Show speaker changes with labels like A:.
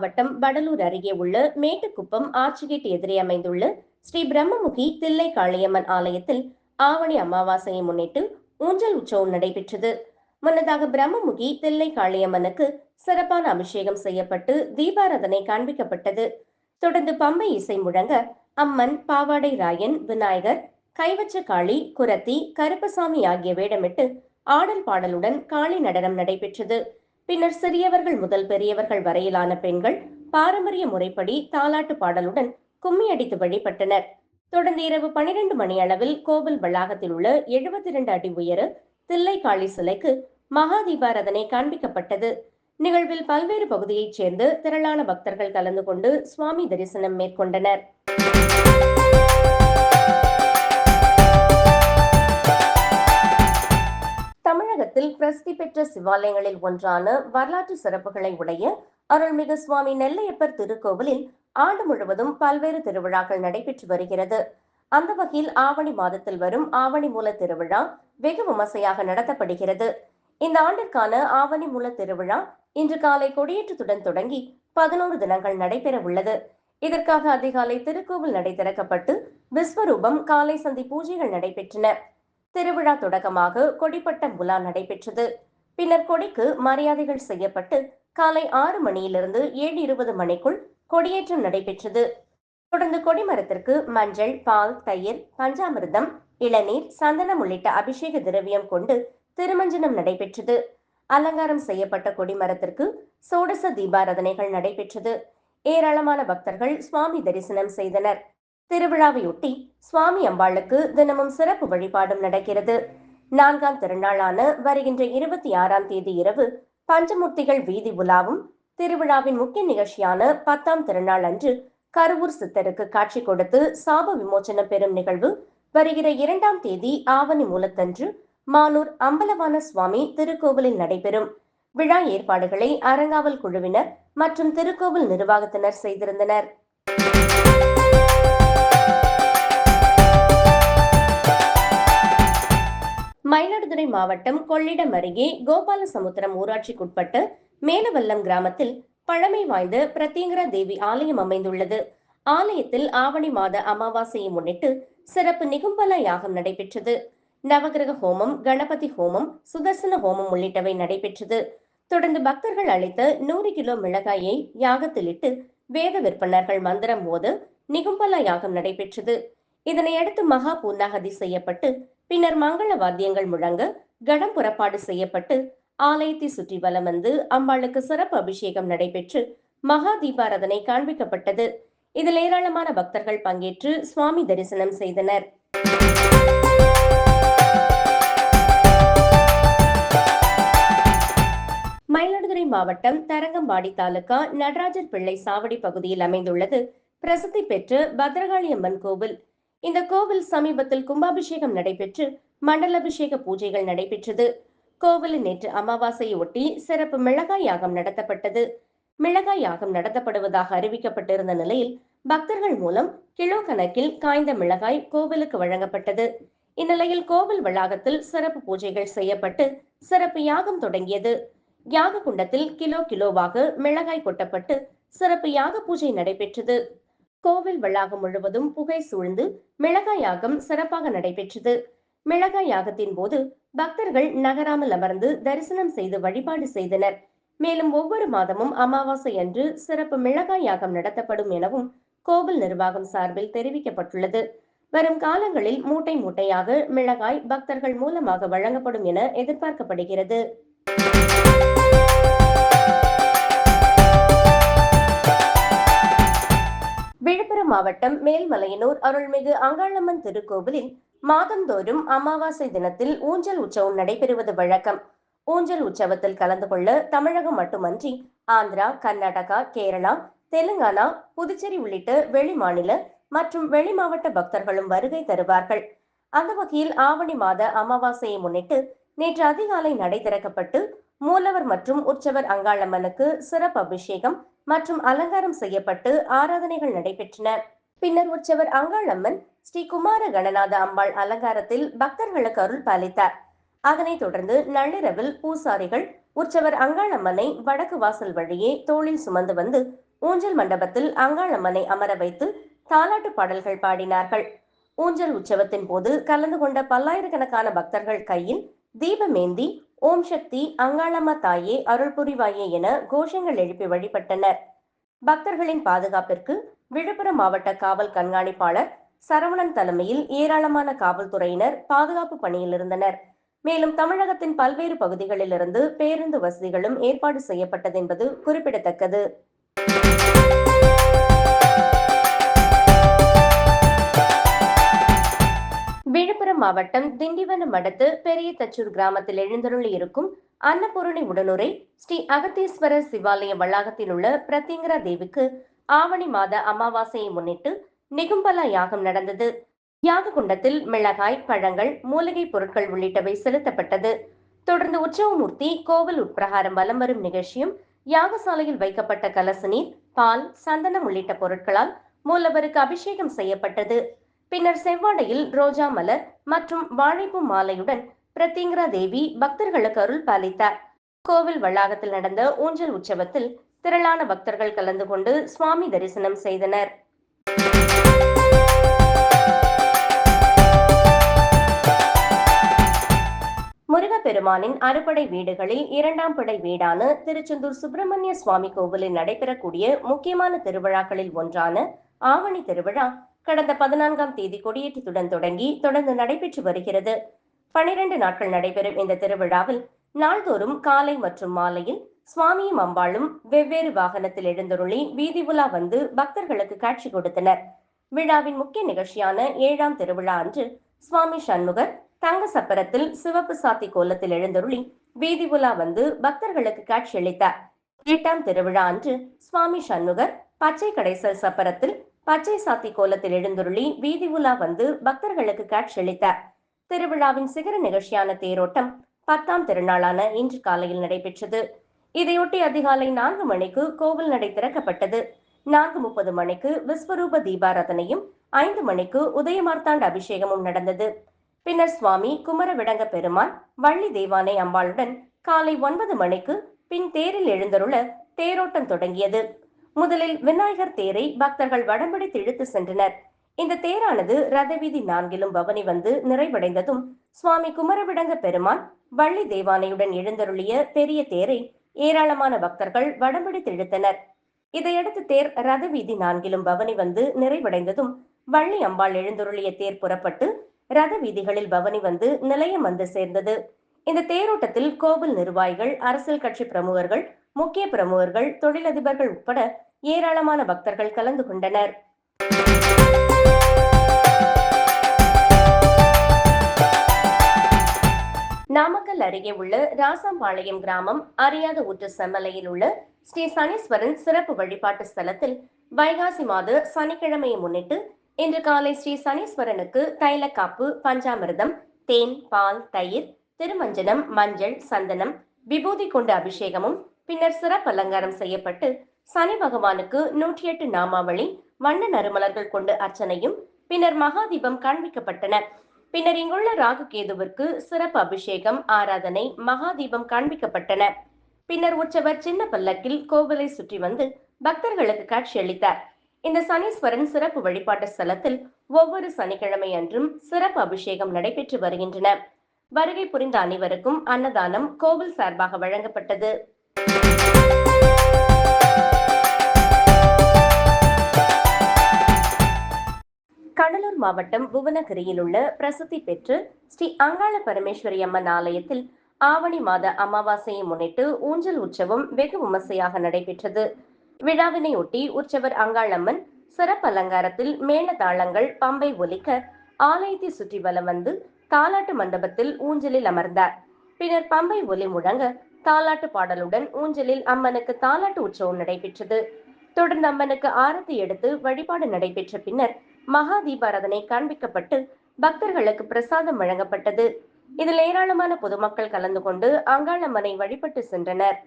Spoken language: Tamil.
A: மாவட்டம் வடலூர் அருகே உள்ள மேட்டுக்குப்பம் ஆச்சிகேட் எதிரே அமைந்துள்ள ஸ்ரீ பிரம்மமுகி தில்லை காளியம்மன் ஆலயத்தில் ஆவணி அமாவாசையை முன்னிட்டு ஊஞ்சல் உற்சவம் நடைபெற்றது. முன்னதாக பிரம்மமுகி தில்லை காளியம்மனுக்கு சிறப்பான அபிஷேகம் செய்யப்பட்டு தீபாராதனை காண்பிக்கப்பட்டது. தொடர்ந்து பம்பை இசை முழங்க அம்மன் பாவாடை ராயன் விநாயகர் கைவச்ச காளி குரத்தி கருப்பசாமி ஆகிய வேடமிட்டு ஆடல் பாடலுடன் காளி நடனம் நடைபெற்றது. பின்னர் சிறியவர்கள் முதல் பெரியவர்கள் வரையிலான பெண்கள் பாரம்பரிய முறைப்படி தாலாட்டு பாடலுடன் கும்மி அடித்து வழிபட்டனர். தொடர்ந்து இரவு பனிரெண்டு மணி அளவில் கோவில் வளாகத்தில் உள்ள எழுபத்தி இரண்டு அடி உயர தில்லை காளி சிலைக்கு மகா தீபாரதனை காண்பிக்கப்பட்டது. நிகழ்வில் பல்வேறு பகுதியைச் சேர்ந்து திரளான பக்தர்கள் கலந்து கொண்டு சுவாமி தரிசனம் மேற்கொண்டனர். பிரசித்தி சிவாலயங்களில் ஒன்றான வரலாற்று சிறப்புகளை உடைய அருள்மிகு சுவாமி நெல்லையப்பர் திருக்கோவிலில் ஆண்டு முழுவதும் பல்வேறு திருவிழாக்கள் நடைபெற்று வருகிறது. அந்த வகையில் ஆவணி மாதத்தில் வரும் ஆவணி மூல திருவிழா வெகு விமர்சையாக நடத்தப்படுகிறது. இந்த ஆண்டிற்கான ஆவணி மூல திருவிழா இன்று காலை கொடியேற்றத்துடன் தொடங்கி பதினோரு தினங்கள் நடைபெற உள்ளது. இதற்காக அதிகாலை திருக்கோவில் நடை திறக்கப்பட்டு விஸ்வரூபம் காலை சந்தி பூஜைகள் நடைபெற்றன. திருவிழா தொடக்கமாக கொடிப்பட்ட முலா நடைபெற்றது. பின்னர் கொடிக்கு மரியாதைகள் செய்யப்பட்டு காலை ஆறு மணியிலிருந்து ஏழு இருபது மணிக்குள் கொடியேற்றம் நடைபெற்றது. தொடர்ந்து கொடிமரத்திற்கு மஞ்சள் பால் தயிர் பஞ்சாமிர்தம் இளநீர் சந்தனம் உள்ளிட்ட அபிஷேக திரவியம் கொண்டு திருமஞ்சனம் நடைபெற்றது. அலங்காரம் செய்யப்பட்ட கொடிமரத்திற்கு சோடச தீபாராதனைகள் நடைபெற்றது. ஏராளமான பக்தர்கள் சுவாமி தரிசனம் செய்தனர். திருவிழாவையொட்டி சுவாமி அம்பாளுக்கு தினமும் சிறப்பு வழிபாடும் நடக்கிறது. நான்காம் திருநாளான வருகின்ற இருபத்தி ஆறாம் தேதி இரவு பஞ்சமூர்த்திகள் வீதி உலாவும் திருவிழாவின் முக்கிய நிகழ்ச்சியான பத்தாம் திருநாள் அன்று கருவூர் சித்தருக்கு காட்சி கொடுத்து சாப விமோச்சனம் பெறும் நிகழ்வு. வருகிற இரண்டாம் தேதி ஆவணி மூலத்தன்று மானூர் அம்பலவான சுவாமி திருக்கோவிலில் நடைபெறும். விழா ஏற்பாடுகளை அறங்காவல் குழுவினர் மற்றும் திருக்கோவில் நிர்வாகத்தினர் செய்திருந்தனர். மயிலாடுதுறை மாவட்டம் கொள்ளிடம் அருகே கோபாலசமுத்திரம் ஊராட்சிக்குட்பட்ட மேலவல்லம் கிராமத்தில் பழமை வாய்ந்த பிரத்யங்கரா தேவி ஆலயம் அமைந்துள்ளது. ஆலயத்தில் ஆவணி மாத அமாவாசையை முன்னிட்டு சிறப்பு நிகும்பல யாகம் நடைபெற்றது. நவகிரக ஹோமம் கணபதி ஹோமம் சுதர்சன ஹோமம் உள்ளிட்டவை நடைபெற்றது. தொடர்ந்து பக்தர்கள் அளித்த நூறு கிலோ மிளகாயை யாகத்திலிட்டு வேத விற்பனர்கள் மந்திரம் போது நிகும்பல யாகம் நடைபெற்றது. இதனையடுத்து மகா பூர்ணாகதி செய்யப்பட்டு பின்னர் மங்கள வாத்தியங்கள் முழங்க கடம் புறப்பாடு செய்யப்பட்டு ஆலயத்தை சுற்றி வலம் வந்து அம்பாளுக்கு சிறப்பு அபிஷேகம் நடைபெற்று மகா தீபாராதனை காண்பிக்கப்பட்டது. இதில் ஏராளமான பக்தர்கள் பங்கேற்று சுவாமி தரிசனம் செய்தனர். மயிலாடுதுறை மாவட்டம் தரங்கம்பாடி தாலுகா நடராஜர் பிள்ளை சாவடி பகுதியில் அமைந்துள்ளது. பிரசித்தி பெற்ற பத்ரகாளி அம்மன் கோவில் இந்த கோவில் சமீபத்தில் கும்பாபிஷேகம் நடைபெற்று மண்டலாபிஷேக பூஜைகள் நடைபெற்றது. கோவிலில் நேற்று அமாவாசையை ஒட்டி சிறப்பு மிளகாய் யாகம் நடத்தப்பட்டது. மிளகாய் யாகம் நடத்தப்படுவதாக அறிவிக்கப்பட்டிருந்த நிலையில் பக்தர்கள் மூலம் கிலோ கணக்கில் காய்ந்த மிளகாய் கோவிலுக்கு வழங்கப்பட்டது. இந்நிலையில் கோவில் வளாகத்தில் சிறப்பு பூஜைகள் செய்யப்பட்டு சிறப்பு யாகம் தொடங்கியது. யாக குண்டத்தில் கிலோ கிலோவாக மிளகாய் கொட்டப்பட்டு சிறப்பு யாக பூஜை நடைபெற்றது. கோவில் வளாகம் முழுவதும் புகை சூழ்ந்து மிளகாய் யாகம் சிறப்பாக நடைபெற்றது. மிளகாய் யாகத்தின் போது பக்தர்கள் நகராமல் அமர்ந்து தரிசனம் செய்து வழிபாடு செய்தனர். மேலும் ஒவ்வொரு மாதமும் அமாவாசை அன்று சிறப்பு மிளகாய் யாகம் நடத்தப்படும் எனவும் கோவில் நிர்வாகம் சார்பில் தெரிவிக்கப்பட்டுள்ளது. வரும் காலங்களில் மூட்டை மூட்டையாக மிளகாய் பக்தர்கள் மூலமாக வழங்கப்படும் என எதிர்பார்க்கப்படுகிறது. மாவட்டம் மேல்மலையனூர் அருள்மிகு அங்காளம்மன் திருக்கோவிலில் மாதந்தோறும் அமாவாசை தினத்தில் ஊஞ்சல் உற்சவம் நடைபெறுவது வழக்கம். ஊஞ்சல் உற்சவத்தில் கலந்து கொள்ள தமிழகம் மட்டுமன்றி ஆந்திரா கர்நாடகா கேரளா தெலுங்கானா புதுச்சேரி உள்ளிட்ட வெளி மாநில மற்றும் வெளி மாவட்ட பக்தர்களும் வருகை தருவார்கள். அந்த வகையில் ஆவணி மாத அமாவாசையை முன்னிட்டு நேற்று அதிகாலை நடை திறக்கப்பட்டு மூலவர் மற்றும் உற்சவர் அங்காளம்மனுக்கு சிறப்பு அபிஷேகம் மற்றும் அலங்காரம் செய்யப்பட்டு ஆராதனைகள் நடைபெற்றன. பின்னர் உற்சவர் அங்காளம்மன் ஸ்ரீ குமார கணநாத அம்பாள் அலங்காரத்தில் பக்தர்களுக்கு அருள் பாலித்தார். அதனைத் தொடர்ந்து நள்ளிரவில் பூசாரிகள் உற்சவர் அங்காளம்மனை வடக்கு வாசல் வழியே தோளில் சுமந்து வந்து ஊஞ்சல் மண்டபத்தில் அங்காளம்மனை அமர வைத்து தாலாட்டு பாடல்கள் பாடினார்கள். ஊஞ்சல் உற்சவத்தின் போது கலந்து கொண்ட பல்லாயிரக்கணக்கான பக்தர்கள் கையில் தீபமேந்தி ஓம் சக்தி அங்காளம்மா தாயே அருள் புரிவாயே என கோஷங்கள் எழுப்பி வழிபட்டனர். பக்தர்களின் பாதுகாப்பிற்கு விழுப்புரம் மாவட்ட காவல் கண்காணிப்பாளர் சரவணன் தலைமையில் ஏராளமான காவல்துறையினர் பாதுகாப்பு பணியில் இருந்தனர். மேலும் தமிழகத்தின் பல்வேறு பகுதிகளிலிருந்து பேருந்து வசதிகளும் ஏற்பாடு செய்யப்பட்டது என்பது குறிப்பிடத்தக்கது. விழுப்புரம் மாவட்டம் திண்டிவனம் அடுத்து பெரிய தச்சூர் கிராமத்தில் எழுந்தருளி இருக்கும் அன்னபூரணி உடனுரை ஸ்ரீ அகத்தீஸ்வரர் சிவாலய வளாகத்தில் உள்ள பிரத்யங்கரா தேவிக்கு ஆவணி மாத அமாவாசையை முன்னிட்டு நிகும்பலா யாகம் நடந்தது. யாக குண்டத்தில் மிளகாய் பழங்கள் மூலிகை பொருட்கள் உள்ளிட்டவை செலுத்தப்பட்டது. தொடர்ந்து உற்சவமூர்த்தி கோவில் உட்பிரகாரம் வலம் வரும் நிகழ்ச்சியும் யாகசாலையில் வைக்கப்பட்ட கலச நீர் பால் சந்தனம் உள்ளிட்ட பொருட்களால் மூலவருக்கு அபிஷேகம் செய்யப்பட்டது. பின்னர் செவ்வாடையில் ரோஜா மலர் மற்றும் வாழைப்பூ மாலையுடன் பிரத்யங்கரா தேவி பக்தர்களுக்கு அருள் பாலித்தார். கோவில் வளாகத்தில் நடந்த ஊஞ்சல் உற்சவத்தில் திரளான பக்தர்கள் கலந்து கொண்டு சுவாமி தரிசனம் செய்தனர். முருகப்பெருமானின் அறுபடை வீடுகளில் இரண்டாம் படை வீடான திருச்செந்தூர் சுப்பிரமணிய சுவாமி கோவிலில் நடைபெறக்கூடிய முக்கியமான திருவிழாக்களில் ஒன்றான ஆவணி திருவிழா கடந்த பதினான்காம் தேதி கொடியேற்றத்துடன் தொடங்கி தொடர்ந்து நடைபெற்று வருகிறது. பனிரெண்டு நாட்கள் நடைபெறும் இந்த திருவிழாவில் நாள்தோறும் காலை மற்றும் மாலையில் சுவாமியும் அம்பாளும் வெவ்வேறு வாகனத்தில் எழுந்தருளி வீதி உலா வந்து பக்தர்களுக்கு காட்சி கொடுத்தனர். விழாவின் முக்கிய நிகழ்ச்சியான ஏழாம் திருவிழா அன்று சுவாமி சண்முகர் தங்க சப்பரத்தில் சிவப்பு சாத்தி கோலத்தில் எழுந்தருளி வீதி உலா வந்து பக்தர்களுக்கு காட்சியளித்தார் எட்டாம் திருவிழா அன்று சுவாமி சண்முகர் பச்சை கடைசல் சப்பரத்தில் பச்சை சாத்தி கோலத்தில் எழுந்தருளி வீதி உலா வந்து பக்தர்களுக்கு காட்சியளித்தார் திருவிழாவின் சிகர நிகழ்ச்சியான தேரோட்டம் பத்தாம் திருநாளான இன்று காலையில் நடைபெற்றது. இதையொட்டி அதிகாலை நான்கு மணிக்கு கோவில் நடை திறக்கப்பட்டது. நான்கு முப்பது மணிக்கு விஸ்வரூப தீபாராதனையும் ஐந்து மணிக்கு உதயமார்த்தாண்ட அபிஷேகமும் நடந்தது. பின்னர் சுவாமி குமரவிடங்க பெருமான் வள்ளி தேவானை அம்பாளுடன் காலை ஒன்பது மணிக்கு பின் தேரில் எழுந்தருள தேரோட்டம் தொடங்கியது. முதலில் விநாயகர் தேரை பக்தர்கள் வடம்பிடித்து இழுத்து சென்றனர். இந்த தேரானது ரதவீதி நான்கிலும் பவனி வந்து நிறைவடைந்ததும் சுவாமி குமரவிடங்க பெருமான் வள்ளி தேவானையுடன் எழுந்தருளிய பெரிய தேரை ஏராளமான பக்தர்கள் வடம்பிடித்து இழுத்தனர். இதையடுத்து தேர் ரதவீதி நான்கிலும் பவனி வந்து நிறைவடைந்ததும் வள்ளி அம்பாள் எழுந்தருளிய தேர் புறப்பட்டு ரத வீதிகளில் பவனி வந்து நிலையம் வந்து சேர்ந்தது. இந்த தேரோட்டத்தில் கோவில் நிர்வாகிகள் அரசியல் கட்சி பிரமுகர்கள் முக்கிய பிரமுகர்கள் தொழிலதிபர்கள் உட்பட ஏராளமான பக்தர்கள் கலந்து கொண்டனர். நாமக்கல் அருகே உள்ள ராசம்பாளையம் கிராமம் அறியாத ஊற்று செம்மலையில் உள்ள ஸ்ரீ சனீஸ்வரன் சிறப்பு வழிபாட்டு ஸ்தலத்தில் வைகாசி மாத சனிக்கிழமையை முன்னிட்டு இன்று காலை ஸ்ரீ சனீஸ்வரனுக்கு தைலக்காப்பு பஞ்சாமிர்தம் தேன் பால் தயிர் திருமஞ்சனம் மஞ்சள் சந்தனம் விபூதி கொண்டு அபிஷேகமும் பின்னர் சிறப்பு அலங்காரம் செய்யப்பட்டு சனி பகவானுக்கு நூற்றி எட்டு நாமாவளி வண்ண நறுமலர்கள் கொண்டு அர்ச்சனையும் பின்னர் மகாதீபம் காண்பிக்கப்பட்டன. பின்னர் இங்குள்ள ராகு கேதுவிற்கு சிறப்பு அபிஷேகம் ஆராதனை மகாதீபம் காண்பிக்கப்பட்டன. பின்னர் உற்சவர் சின்ன பல்லக்கில் கோவிலை சுற்றி வந்து பக்தர்களுக்கு காட்சியளித்தார் இந்த சனீஸ்வரன் சிறப்பு வழிபாட்டு ஸ்தலத்தில் ஒவ்வொரு சனிக்கிழமை அன்றும் சிறப்பு அபிஷேகம் நடைபெற்று வருகின்றன. வருகை புரிந்த அனைவருக்கும் அன்னதானம் கோவில் சார்பாக வழங்கப்பட்டது. கடலூர் மாவட்டம் புவனகிரியில் உள்ள பிரசித்தி பெற்று ஸ்ரீ அங்காள பரமேஸ்வரி அம்மன் ஆலயத்தில் ஆவணி மாத அமாவாசையை முன்னிட்டு ஊஞ்சல் உற்சவம் வெகு விமர்சையாக நடைபெற்றது. விழாவினை ஒட்டி உற்சவர் அங்காளம்மன் சிறப்பு அலங்காரத்தில் மேளதாளங்கள் பம்பை ஒலிக்க ஆலயத்தை சுற்றி வலம் வந்து தாலாட்டு மண்டபத்தில் ஊஞ்சலில் அமர்ந்தார். பின்னர் பம்பை ஒலி முழங்க தாலாட்டு பாடலுடன் ஊஞ்சலில் அம்மனுக்கு தாலாட்டு உற்சவம் நடைபெற்றது. தொடர்ந்து அம்மனுக்கு ஆரத்தி எடுத்து வழிபாடு நடைபெற்ற பின்னர் மகா தீபாராதனை காண்பிக்கப்பட்டு பக்தர்களுக்கு பிரசாதம் வழங்கப்பட்டது. இதில் ஏராளமான பொதுமக்கள் கலந்து கொண்டு அங்காளம்மனை வழிபட்டு சென்றனர்.